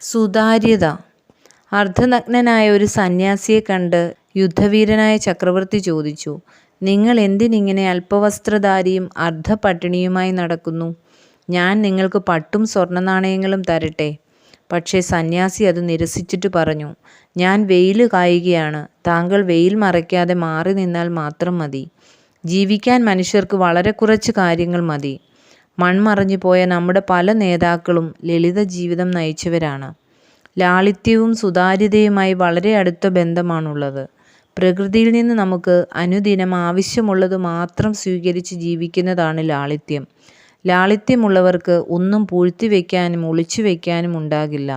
സുതാര്യത. അർദ്ധനഗ്നനായ ഒരു സന്യാസിയെ കണ്ട് യുദ്ധവീരനായ ചക്രവർത്തി ചോദിച്ചു നിങ്ങൾ എന്തിനിങ്ങനെ അല്പവസ്ത്രധാരിയും അർദ്ധപട്ടിണിയുമായി നടക്കുന്നു? ഞാൻ നിങ്ങൾക്ക് പട്ടും സ്വർണനാണയങ്ങളും തരട്ടെ. പക്ഷേ സന്യാസി അത് നിരസിച്ചിട്ട് പറഞ്ഞു ഞാൻ വെയിൽ കായുകയാണ് താങ്കൾ വെയിൽ മറയ്ക്കാതെ മാറി നിന്നാൽ മാത്രം മതി. ജീവിക്കാൻ മനുഷ്യർക്ക് വളരെ കുറച്ച് കാര്യങ്ങൾ മതി. മൺമറഞ്ഞു പോയ നമ്മുടെ പല നേതാക്കളും ലളിത ജീവിതം നയിച്ചവരാണ്. ലാളിത്യവും സുതാര്യതയുമായി വളരെ അടുത്ത ബന്ധമാണുള്ളത്. പ്രകൃതിയിൽ നിന്ന് നമുക്ക് അനുദിനം ആവശ്യമുള്ളത് മാത്രം സ്വീകരിച്ച് ജീവിക്കുന്നതാണ് ലാളിത്യം. ലാളിത്യമുള്ളവർക്ക് ഒന്നും പൂഴ്ത്തി വയ്ക്കാനും ഒളിച്ചു വയ്ക്കാനും ഉണ്ടാകില്ല.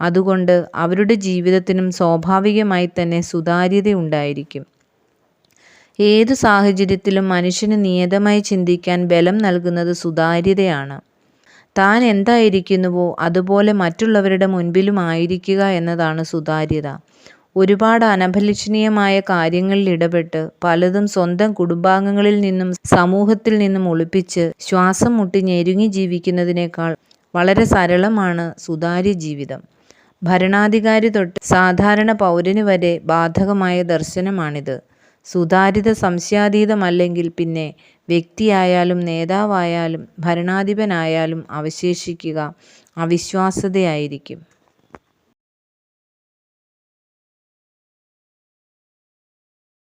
അതുകൊണ്ട് അവരുടെ ജീവിതത്തിനും സ്വാഭാവികമായി തന്നെ സുതാര്യത ഉണ്ടായിരിക്കും. ഏതു സാഹചര്യത്തിലും മനുഷ്യന് നിയതമായി ചിന്തിക്കാൻ ബലം നൽകുന്നത് സുതാര്യതയാണ്. താൻ എന്തായിരിക്കുന്നുവോ അതുപോലെ മറ്റുള്ളവരുടെ മുൻപിലും ആയിരിക്കുക എന്നതാണ് സുതാര്യത. ഒരുപാട് അനഭലഷണീയമായ കാര്യങ്ങളിൽ ഇടപെട്ട് പലതും സ്വന്തം കുടുംബാംഗങ്ങളിൽ നിന്നും സമൂഹത്തിൽ നിന്നും ഒളിപ്പിച്ച് ശ്വാസം മുട്ടി ഞെരുങ്ങി ജീവിക്കുന്നതിനേക്കാൾ വളരെ സരളമാണ് സുതാര്യ ജീവിതം. ഭരണാധികാരി തൊട്ട് സാധാരണ പൗരന് വരെ ബാധകമായ ദർശനമാണിത്. സുതാര്യത സംശയാതീതമല്ലെങ്കിൽ പിന്നെ വ്യക്തിയായാലും നേതാവായാലും ഭരണാധിപനായാലും അവശേഷിക്കുക അവിശ്വാസ്യതയായിരിക്കും.